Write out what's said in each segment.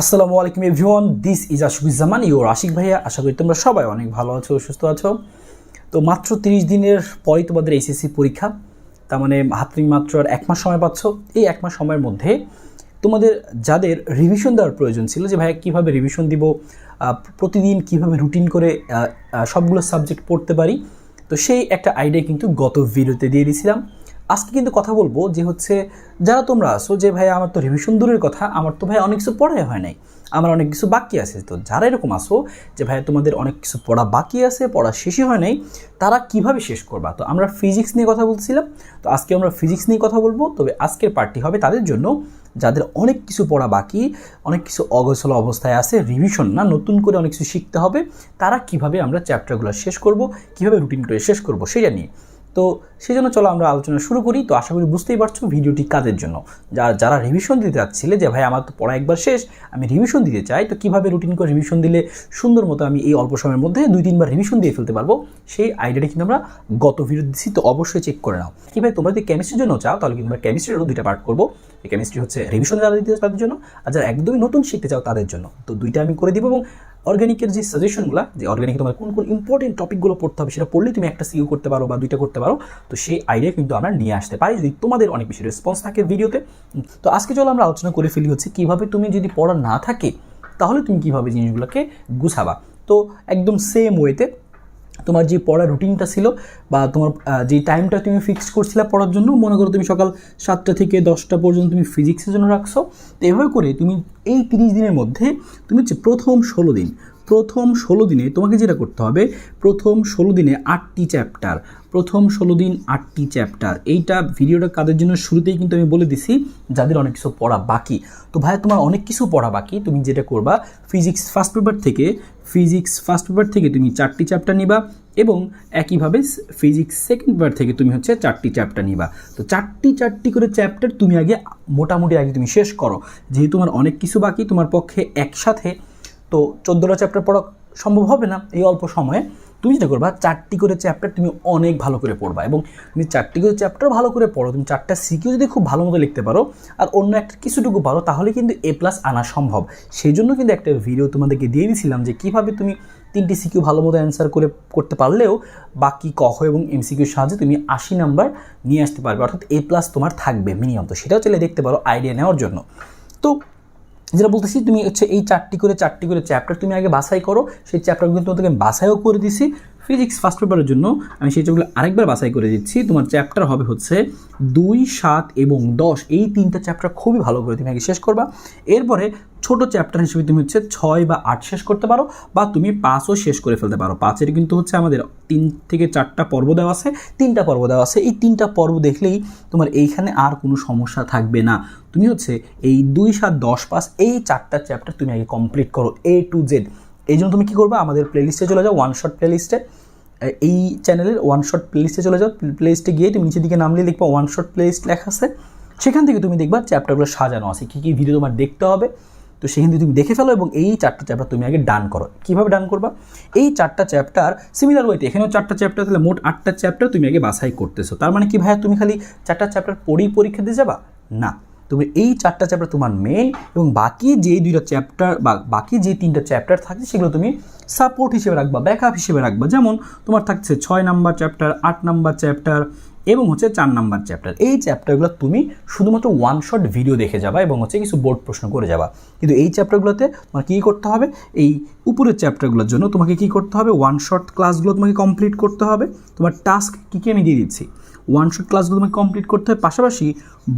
আসসালামু আলাইকুম everyone this is Ashikuzzaman your Ashik ভাইয়া। আশা করি তোমরা সবাই অনেক ভালো আছো, সুস্থ আছো। তো মাত্র তিরিশ দিনের পরই তোমাদের এইচএসসি পরীক্ষা, তার মানে হাতে মাত্র আর এক মাস সময় পাচ্ছ। এই এক মাস সময়ের মধ্যে তোমাদের যাদের রিভিশন দেওয়ার প্রয়োজন ছিল যে, ভাইয়া, কীভাবে রিভিশন দিব? প্রতিদিন কীভাবে রুটিন করে সবগুলো সাবজেক্ট পড়তে পারি? তো সেই একটা আইডিয়া কিন্তু গত ভিডিওতে দিয়ে দিয়েছিলাম আজকে কিন্তু কথা বলব যে হচ্ছে, যারা তোমরা আসো যে ভাই আমার তো রিভিশন দূরের কথা, আমার তো ভাই অনেক কিছু পড়াই হয় নাই। আমার অনেক কিছু বাকি আছে। তো যারা এরকম আসো যে ভাই তোমাদের অনেক কিছু পড়া বাকি আছে, পড়া শেষই হয় নাই, তারা কীভাবে শেষ করবা? তো আমরা ফিজিক্স নিয়ে কথা বলছিলাম। তো আজকে আমরা ফিজিক্স নিয়ে কথা বলব। তবে আজকের পার্টি হবে তাদের জন্য, যাদের অনেক কিছু পড়া বাকি, অনেক কিছু অগোছল অবস্থায় আছে রিভিশন না, নতুন করে অনেক কিছু শিখতে হবে, তারা কীভাবে আমরা চ্যাপ্টারগুলো শেষ করব, কীভাবে রুটিন করে শেষ করব, সেটা নিয়ে। তো সেই জন্য চলো আমরা আলোচনা শুরু করি। তো আশা করি বুঝতেই পারছ ভিডিওটি কাদের জন্য? যারা যারা রিভিশন দিতে চাচ্ছিলে যে, ভাই, আমার তো পড়া একবার শেষ, আমি রিভিশন দিতে চাই তো কীভাবে রুটিন করে রিভিশন দিলে সুন্দর মতো আমি এই অল্প সময়ের মধ্যে দুই, তিনবার রিভিশন দিয়ে ফেলতে পারব, সেই আইডিয়াটি কিন্তু আমরা গত ভিডিও দিচ্ছি তো অবশ্যই চেক করে নাও। কি ভাই, তোমরা যদি কেমিস্ট্রির জন্য চাও, তাহলে কিন্তু আমরা কেমিস্ট্রিরও দুইটা পার্ট করব। এই কেমিস্ট্রি হচ্ছে রিভিশন যারা দিতে তাদের জন্য, আর যারা একদমই নতুন শিখতে চাও তাদের জন্য। তো দুইটা আমি করে দিব এবং অর্গানিকের যে সাজেশনগুলো যে অর্গ্যানিকে তোমার কোন কোন ইম্পর্টেন্ট টপিকগুলো পড়তে হবে, সেটা পড়লে তুমি একটা সিও করতে পারো বা দুইটা করতে পারো, তো সেই আইডিয়া কিন্তু আমরা নিয়ে আসতে পারি যদি তোমাদের অনেক বেশি রেসপন্স থাকে ভিডিওতে তো আজকে চলো আমরা আলোচনা করে ফেলি হচ্ছে কীভাবে তুমি যদি পড়া না থাকে, তাহলে তুমি কীভাবে জিনিসগুলোকে গুছাবা। তো একদম সেম ওয়েতে তোমার যে পড়ার রুটিনটা ছিল বা তোমার যে টাইমটা তুমি ফিক্স করছিলে পড়ার জন্য, মনে করো তুমি সকাল সাতটা থেকে দশটা পর্যন্ত তুমি ফিজিক্সের জন্য রাখছো, তো এভাবে করে তুমি এই তিরিশ দিনের মধ্যে, তুমি হচ্ছে প্রথম ষোলো দিন প্রথম ষোলো দিনে তোমাকে যেটা করতে হবে, প্রথম ষোলো দিনে আটটি চ্যাপ্টার প্রথম ষোলো দিন আটটি চ্যাপ্টার এইটা ভিডিওটা কাদের জন্য? শুরুতেই কিন্তু আমি বলে দিছি, যাদের অনেক কিছু পড়া বাকি। তো ভাই তোমার অনেক কিছু পড়া বাকি, তুমি যেটা করবা ফিজিক্স ফার্স্ট পেপার থেকে ফিজিক্স ফার্স্ট পেপার থেকে তুমি চারটি চ্যাপ্টার নিবা এবং একইভাবে ফিজিক্স সেকেন্ড পেপার থেকে তুমি হচ্ছে চারটি চ্যাপ্টার নিবা। তো চারটি চারটি করে চ্যাপ্টার তুমি আগে মোটামুটি আগে তুমি শেষ করো। যেহেতু তোমার অনেক কিছু বাকি, তোমার পক্ষে একসাথে তো চোদ্দোটা চ্যাপ্টার পড়া সম্ভব হবে না এই অল্প সময়ে। তুমি যেটা করবা, চারটি করে চ্যাপ্টার তুমি অনেক ভালো করে পড়বা এবং তুমি চারটি করে চ্যাপ্টার ভালো করে পড়ো। তুমি চারটা সিকিউ যদি খুব ভালো মতো লিখতে পারো আর অন্য একটা কিছুটুকু পারো, তাহলে কিন্তু এ প্লাস আনা সম্ভব। সেই জন্য কিন্তু একটা ভিডিও তোমাদেরকে দিয়ে দিয়েছিলাম যে কীভাবে তুমি তিনটি সিকিউ ভালো মতো অ্যান্সার করে করতে পারলেও বাকি কহ এবং এমসিকিউর সাহায্যে তুমি আশি নাম্বার নিয়ে আসতে পারবে। অর্থাৎ এ প্লাস তোমার থাকবে মিনিমাম তো সেটাও চলে দেখতে পারো আইডিয়া নেওয়ার জন্য। তো যেটা বলতেছি, তুমি হচ্ছে এই চারটি করে চারটি করে চ্যাপ্টার তুমি আগে বাছাই করো। সেই চ্যাপ্টারগুলো তোমাদেরকে বাসায়ও করে দিছি। ফিজিক্স ফার্স্ট পেপারের জন্য আমি সেই চ্যাপ্টারগুলো আরেকবার বাছাই করে দিচ্ছি। তোমার চ্যাপ্টার হবে হচ্ছে দুই, সাত এবং দশ। এই তিনটা চ্যাপ্টার খুবই ভালো করে তুমি আগে শেষ করবা। এরপরে ছোট চ্যাপ্টার হিসেবে তুমি হচ্ছে ছয় বা আট শেষ করতে পারো বা তুমি পাঁচও শেষ করে ফেলতে পারো। পাঁচের কিন্তু হচ্ছে আমাদের তিন থেকে চারটা পর্ব দেওয়া আছে, তিনটা পর্ব দেওয়া আছে। এই তিনটা পর্ব দেখলেই তোমার এইখানে আর কোনো সমস্যা থাকবে না। তুমি হচ্ছে এই দুই, সাত, দশ, পাঁচ এই চারটা চ্যাপ্টার তুমি আগে কমপ্লিট করো এ টু জেড এই জন্য তুমি কী করবে? আমাদের প্লেলিস্টে চলে যাও ওয়ান শট প্লেলিস্টে এই চ্যানেলের ওয়ান শট প্লেলিস্টে চলে যাও। প্লেলিস্টে গিয়ে তুমি নিচের দিকে নামলে লিখবা ওয়ান শট প্লেলিস্ট লেখা আছে। সেখান থেকে তুমি দেখবা চ্যাপ্টারগুলো সাজানো আছে, কী কী ভিডিও তোমার দেখতে হবে। তো সেখান থেকে তুমি দেখে ফেলো এবং এই চারটা চ্যাপ্টার তুমি আগে ডান করো। কীভাবে ডান করবা? এই চারটা চ্যাপ্টার সিমিলার ওয়েতে এখানেও চারটা চ্যাপ্টার তাহলে মোট আটটা চ্যাপ্টার তুমি আগে বাছাই করতেছো। তার মানে কি ভাইয়া, তুমি খালি চারটা চ্যাপ্টার পড়েই পরীক্ষা দিয়ে যাবা? না। তুমি এই চারটা চ্যাপ্টার তোমার মেন এবং বাকি যে দুইটা চ্যাপ্টার বা বাকি যে তিনটা চ্যাপ্টার থাকছে সেগুলো তুমি সাপোর্ট হিসেবে রাখবা ব্যাকআপ হিসেবে রাখবা। যেমন তোমার থাকছে ছয় নাম্বার চ্যাপ্টার আট নাম্বার চ্যাপ্টার এবং হচ্ছে চার নাম্বার চ্যাপ্টার এই চ্যাপ্টারগুলো তুমি শুধুমাত্র ওয়ান শট ভিডিও দেখে যাবা এবং হচ্ছে কিছু বোর্ড প্রশ্ন করে যাবা। কিন্তু এই চ্যাপ্টারগুলোতে তোমার কী করতে হবে? এই উপরের চ্যাপ্টারগুলোর জন্য তোমাকে কী করতে হবে? ওয়ান শট ক্লাসগুলো তোমাকে কমপ্লিট করতে হবে। তোমার টাস্ক কী কী আমি দিয়ে দিচ্ছি? ওয়ান শট ক্লাসগুলো তোমাকে কমপ্লিট করতে হবে। পাশাপাশি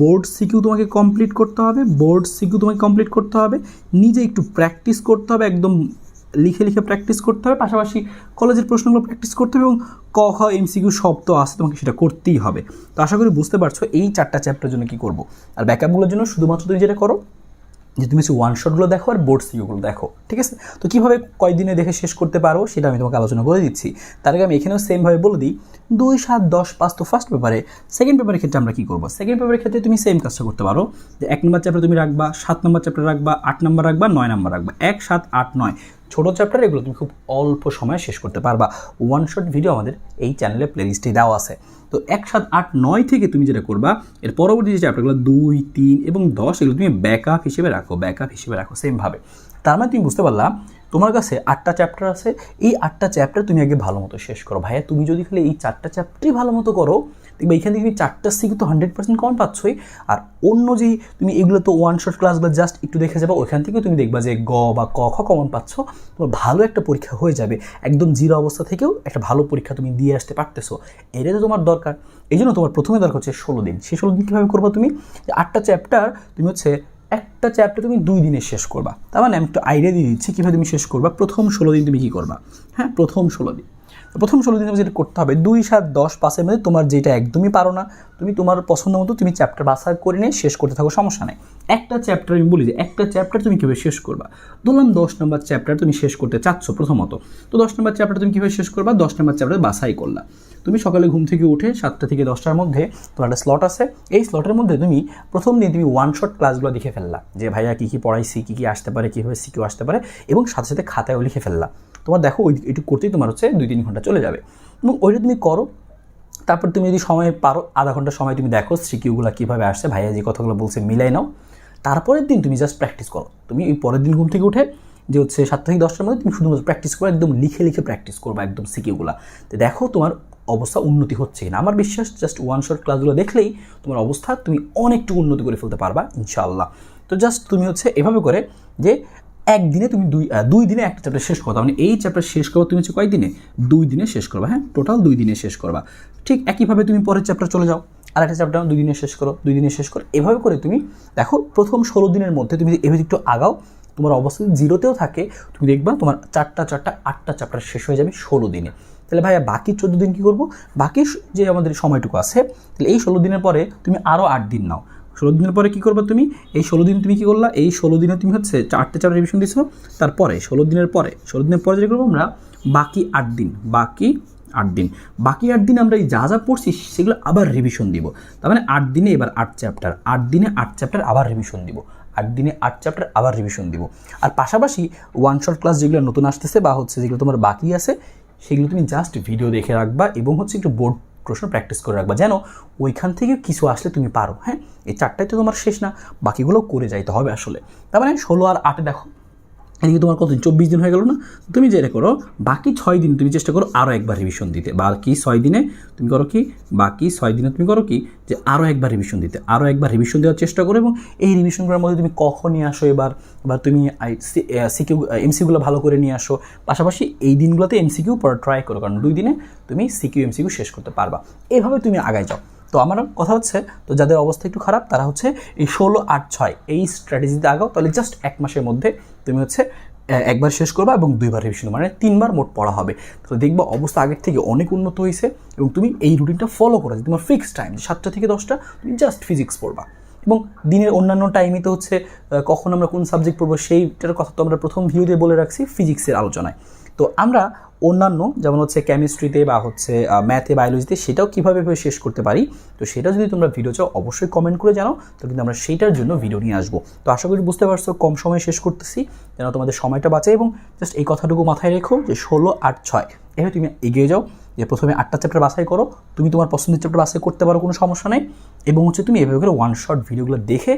বোর্ড সিকিউ তোমাকে কমপ্লিট করতে হবে। বোর্ড সিকিউ তোমাকে কমপ্লিট করতে হবে। নিজে একটু প্র্যাকটিস করতে হবে, একদম লিখে লিখে প্র্যাকটিস করতে হবে। পাশাপাশি কলেজের প্রশ্নগুলো প্র্যাকটিস করতে হবে এবং ক, খ এমসিকিউ সিকিউ শব্দ আসে তোমাকে সেটা করতেই হবে। তো আশা করি বুঝতে পারছ, এই চারটা চ্যাপ্টার জন্য কী করব? আর ব্যাকআপগুলোর জন্য শুধুমাত্র তুমি যেটা করো যে তুমি ওয়ান শটগুলো দেখো আর বোর্ড সিগুলো দেখো, ঠিক আছে? তো কীভাবে কয়দিনে দেখে শেষ করতে পারো সেটা আমি তোমাকে আলোচনা করে দিচ্ছি। তার আগে আমি এখানেও সেমভাবে বলে দিই, দুই সাত দশ পাঁচ তো ফার্স্ট পেপারে সেকেন্ড পেপারের ক্ষেত্রে আমরা কী করব? সেকেন্ড পেপারের ক্ষেত্রে তুমি সেম কাজটা করতে পারো, যে এক নম্বর চ্যাপ্টার তুমি রাখবা, সাত নম্বর চ্যাপ্টার রাখবা, আট নম্বর রাখবা, নয় নম্বর রাখবা, এক, সাত, আট, নয়। ছোটো চ্যাপ্টার এগুলো তুমি খুব অল্প সময়ে শেষ করতে পারবা। ওয়ান শট ভিডিও আমাদের এই চ্যানেলে প্লেলিস্টে দেওয়া আছে। তো এক সাত আট নয় থেকে তুমি যেটা করবা, এর পরবর্তী যে চ্যাপ্টারগুলো দুই, তিন এবং দশ, এগুলো তুমি ব্যাকআপ হিসেবে রাখো ব্যাকআপ হিসেবে রাখো সেমভাবে তার মানে তুমি বুঝতে পারলা, তোমার কাছে আটটা চ্যাপ্টার আছে, এই আটটা চ্যাপ্টার তুমি আগে ভালো মতো শেষ করো। ভাইয়া, তুমি যদি খালি এই চারটা চ্যাপ্টারই ভালো মতো করো দেখবে এইখান থেকে তুমি চারটার থেকে তো হান্ড্রেড পার্সেন্ট কমন পাচ্ছই। আর অন্য যেই তুমি এগুলো তো ওয়ান শর্ট ক্লাসগুলো জাস্ট একটু দেখে যাবে ওইখান থেকেও তুমি দেখবা যে গ বা ক, খ কমন পাচ্ছ। তোমার ভালো একটা পরীক্ষা হয়ে যাবে। একদম জিরো অবস্থা থেকেও একটা ভালো পরীক্ষা তুমি দিয়ে আসতে পারতেছো। এটা তো তোমার দরকার। এই জন্য তোমার প্রথমে দরকার হচ্ছে ষোলো দিন। সেই ষোলো দিন কীভাবে করব তুমি? আটটা চ্যাপ্টার তুমি হচ্ছে একটা চ্যাপ্টার তুমি দুই দিনে শেষ করবা। তার মানে আমি একটু আইডিয়া দিয়ে দিচ্ছি কীভাবে তুমি শেষ করবা। প্রথম ষোলো দিন তুমি কী করবা? হ্যাঁ প্রথম ষোলো দিন। প্রথম ষোলো দিনে যেটা করতে হবে, দুই সাত দশ পাঁচের মধ্যে তোমার যেটা একদমই পারো না, তুমি তোমার পছন্দ মতো তুমি চ্যাপ্টার বাসা করে নিয়ে শেষ করতে থাকো, সমস্যা নেই। একটা চ্যাপ্টার আমি বলি যে, একটা চ্যাপ্টার তুমি কীভাবে শেষ করবা? ধরলাম দশ নম্বর চ্যাপ্টার তুমি শেষ করতে চাচ্ছ প্রথমত, তো দশ নম্বর চ্যাপ্টার তুমি কীভাবে শেষ করবা? দশ নম্বর চ্যাপ্টার বাসাই করলা। তুমি সকালে ঘুম থেকে উঠে সাতটা থেকে দশটার মধ্যে তোমার একটা স্লট আছে। এই স্লটের মধ্যে তুমি প্রথম দিন তুমি ওয়ান শট ক্লাসগুলো লিখে ফেললা যে, ভাইয়া, কী কী পড়াইছি, কী কী আসতে পারে কীভাবে সিকিউ আসতে পারে? এবং সাথে সাথে খাতায়ও লিখে ফেললা। তোমার দেখো ওই এটু করতেই তোমার হচ্ছে দুই তিন ঘণ্টা চলে যাবে। এবং ওইটা তুমি করো। তারপর তুমি যদি সময় পারো, আধা ঘণ্টা সময় তুমি দেখো সিকিউগুলো কীভাবে আসছে, ভাইয়া যে কথাগুলো বলছে মিলাই নাও। তারপরের দিন তুমি জাস্ট প্র্যাকটিস করো। তুমি এই পরের দিন ঘুম থেকে উঠে যে হচ্ছে সাত থেকে দশটার মধ্যে তুমি শুধুমাত্র প্র্যাকটিস করো একদম লিখে লিখে প্র্যাকটিস করব একদম সিকিউগুলো তো দেখো তোমার অবস্থা উন্নতি হচ্ছে না। আমার বিশ্বাস জাস্ট ওয়ান শট ক্লাসগুলো দেখলেই তোমার অবস্থা তুমি অনেকটু উন্নতি করে ফেলতে পারবা, ইনশাআল্লাহ। তো জাস্ট তুমি হচ্ছে এভাবে করে যে একদিনে তুমি দুই দুই দিনে একটা চ্যাপ্টার শেষ করো মানে এই চ্যাপ্টার শেষ করব তুমি হচ্ছে কয়েক দিনে দুই দিনে শেষ করবা হ্যাঁ? টোটাল দুই দিনে শেষ করবা। ঠিক একইভাবে তুমি পরের চ্যাপ্টার চলে যাও। আর একটা চ্যাপ্টার দুই দিনে শেষ করো, দুই দিনে শেষ করো। এভাবে করে তুমি দেখো প্রথম ষোলো দিনের মধ্যে তুমি এভাবে একটু আগাও, তোমার অবস্থা জিরোতেও থাকে, তুমি দেখবা তোমার চারটা চারটা, আটটা চ্যাপ্টার শেষ হয়ে যাবে ষোলো দিনে। তাহলে ভাইয়া বাকি চোদ্দ দিন কী করব? বাকি যে আমাদের সময়টুকু আছে, তাহলে এই ষোলো দিনের পরে তুমি আরও আট দিন নাও। ষোলো দিনের পরে কী করবে তুমি? এই ষোলো দিন তুমি কী করলা? এই ষোলো দিনে তুমি হচ্ছে চারটে চারটে রিভিশন দিছো। তারপরে ষোলো দিনের পরে, ষোলো দিনের পরে যেটা করব আমরা, বাকি আট দিন, বাকি আট দিন। বাকি আট দিন আমরা এই যা যা পড়ছি সেগুলো আবার রিভিশন দিব। তার মানে আট দিনে এবার আট চ্যাপ্টার আট দিনে আট চ্যাপ্টার আবার রিভিশন দিব। আট দিনে আট চ্যাপ্টার আবার রিভিশন দিব। আর পাশাপাশি ওয়ান শর্ট ক্লাস যেগুলো নতুন আসতেছে বা হচ্ছে যেগুলো তোমার বাকি আছে সেগুলো তুমি জাস্ট ভিডিও দেখে রাখবা এবং হচ্ছে একটু বোর্ড প্রশ্ন প্র্যাকটিস করে রাখবা। যেন ওইখান থেকে কিছু আসলে তুমি পারো হ্যাঁ? এই চারটাই তো তোমার শেষ না, বাকিগুলো করে যাইতে হবে আসলে। তার মানে ষোলো আর আটে দেখো এদিকে তোমার কত চব্বিশ দিন হয়ে গেল না? তুমি যেটা করো, বাকি ছয় দিন তুমি চেষ্টা করো আরও একবার রিভিশন দিতে। বাকি ছয় দিনে তুমি করো কি? বাকি ছয় দিনে তুমি করো কি? যে আরও একবার রিভিশন দিতে। আরও একবার রিভিশন দেওয়ার চেষ্টা করো এবং এই রিভিশনগুলোর মধ্যে তুমি কখন নিয়ে আসো এবার? বা তুমি সিকিউ এমসিগুলো ভালো করে নিয়ে আসো। পাশাপাশি এই দিনগুলোতে এমসিকিউ পড়া ট্রাই করো। কারণ দুই দিনে তুমি সিকিউ এমসিকিউ শেষ করতে পারবা। এভাবে তুমি আগায় যাও। তো আমার কথা হচ্ছে, তো যাদের অবস্থা একটু খারাপ, তারা হচ্ছে এই ষোলো আট ছয়, এই স্ট্র্যাটেজিতে আগাও। তাহলে জাস্ট এক মাসের মধ্যে তুমি হচ্ছে একবার শেষ করবা এবং দুইবার রিভিশন মানে তিনবার মোট পড়া হবে। তো দেখবা অবস্থা আগের থেকে অনেক উন্নত হয়েছে এবং তুমি এই রুটিনটা ফলো করা তোমার ফিক্সড টাইম সাতটা থেকে দশটা, তুমি জাস্ট ফিজিক্স পড়বা। এবং দিনের অন্যান্য টাইমে তো হচ্ছে কখন আমরা কোন সাবজেক্ট পড়ব সেইটার কথা তো আমরা প্রথম ভিডিওতে বলে রাখছি ফিজিক্সের আলোচনায়। তো আমরা অন্যান্য, যেমন হচ্ছে কেমিস্ট্রিতে বা হচ্ছে ম্যাথে বায়োলজিতে সেটাও কীভাবে শেষ করতে পারি, তো সেটা যদি তোমরা ভিডিও চাও, অবশ্যই কমেন্ট করে জানাও, তো কিন্তু আমরা সেইটার জন্য ভিডিও নিয়ে আসব। তো আশা করি বুঝতে পারছ, কম সময়ে শেষ করতেছি, যেন তোমাদের সময়টা বাঁচে এবং জাস্ট এই কথাটুকু মাথায় রেখো যে ষোলো আট ছয়, এভাবে তুমি এগিয়ে যাও, যে প্রথমে আটটা চ্যাপ্টার বাছাই করো, তুমি তোমার পছন্দের চ্যাপ্টার বাছাই করতে পারো, কোনো সমস্যা নেই, এবং হচ্ছে তুমি এভাবে করে ওয়ান শট ভিডিওগুলো দেখে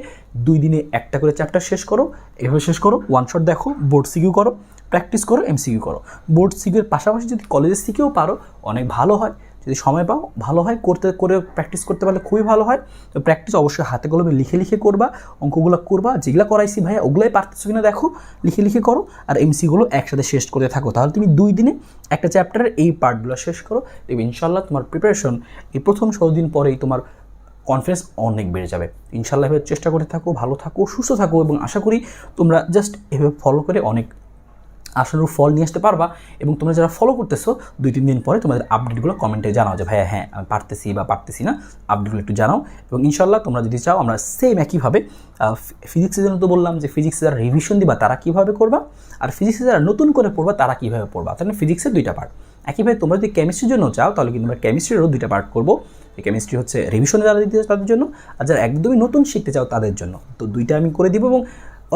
দুই দিনে একটা করে চ্যাপ্টার শেষ করো, এভাবে শেষ করো ওয়ান শট দেখো বোর্ড সিকিউ করো প্র্যাকটিস করো এমসিকিউ করো। বোর্ড সিকিউর পাশাপাশি যদি কলেজে শিখেও পারো, অনেক ভালো হয়। যদি সময় পাও, ভালো হয়, করতে, করে প্র্যাকটিস করতে পারলে খুবই ভালো হয়। তো প্র্যাকটিস অবশ্যই হাতে কলমে লিখে লিখে করবা, অঙ্কগুলো করবা, যেগুলো করাইছি ভাইয়া, ওগুলোই পারতেছো কিনা দেখো, লিখে লিখে করো। আর এমসিগুলো একসাথে শেষ করতে থাকো। তাহলে তুমি দুই দিনে একটা চ্যাপ্টারের এই পার্টগুলো শেষ করো। দেখবে ইনশাল্লাহ তোমার প্রিপারেশন এই প্রথম ষোলো দিন পরেই তোমার কনফিডেন্স অনেক বেড়ে যাবে। ইনশাল্লাহ চেষ্টা করে থাকো, ভালো থাকো, সুস্থ থাকো এবং আশা করি তোমরা জাস্ট এভাবে ফলো করে অনেক আশানুরূপ ফল নিয়ে আসতে পারবা এবং তোমরা যারা ফলো করতেছো, দুই, তিন দিন পরে তোমাদের আপডেটগুলো কমেন্টে জানাও যে, ভাইয়া হ্যাঁ আমি পারতেছি বা পারতেছি না। আপডেটগুলো একটু জানাও এবং ইনশাল্লাহ তোমরা যদি চাও, আমরা সেম একইভাবে ফিজিক্সের জন্য তো বললাম যে ফিজিক্সে যারা রিভিশন দিবা, তারা কীভাবে করবা? আর ফিজিক্সে যারা নতুন করে পড়বা, তারা কীভাবে পড়বা? তাহলে ফিজিক্সের দুইটা পার্ট একইভাবে তোমরা যদি কেমিস্ট্রির জন্য চাও, তাহলে কিন্তু আমরা কেমিস্ট্রিরও দুইটা পার্ট করব। কেমিস্ট্রি হচ্ছে রিভিশনে যারা দিতে তাদের জন্য। আর যারা একদমই নতুন শিখতে চাও, তাদের জন্য। তো দুইটা আমি করে দিব এবং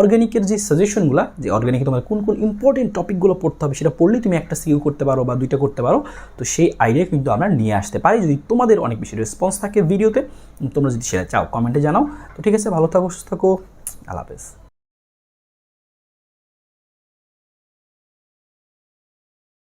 অর্গানিকের যে সাজেশনগুলো যে অর্গ্যানিকে তোমার কোন কোন ইম্পর্টেন্ট টপিকগুলো পড়তে হবে, সেটা পড়লেই তুমি একটা সিও করতে পারো বা দুইটা করতে পারো, তো সেই আইডিয়া কিন্তু আমরা নিয়ে আসতে পারি। যদি তোমাদের অনেক বেশি রেসপন্স থাকে ভিডিওতে তোমরা যদি সেটা চাও কমেন্টে জানাও। তো ঠিক আছে, ভালো থাকো, সুস্থ থাকো। আল্লাহ হাফেজ।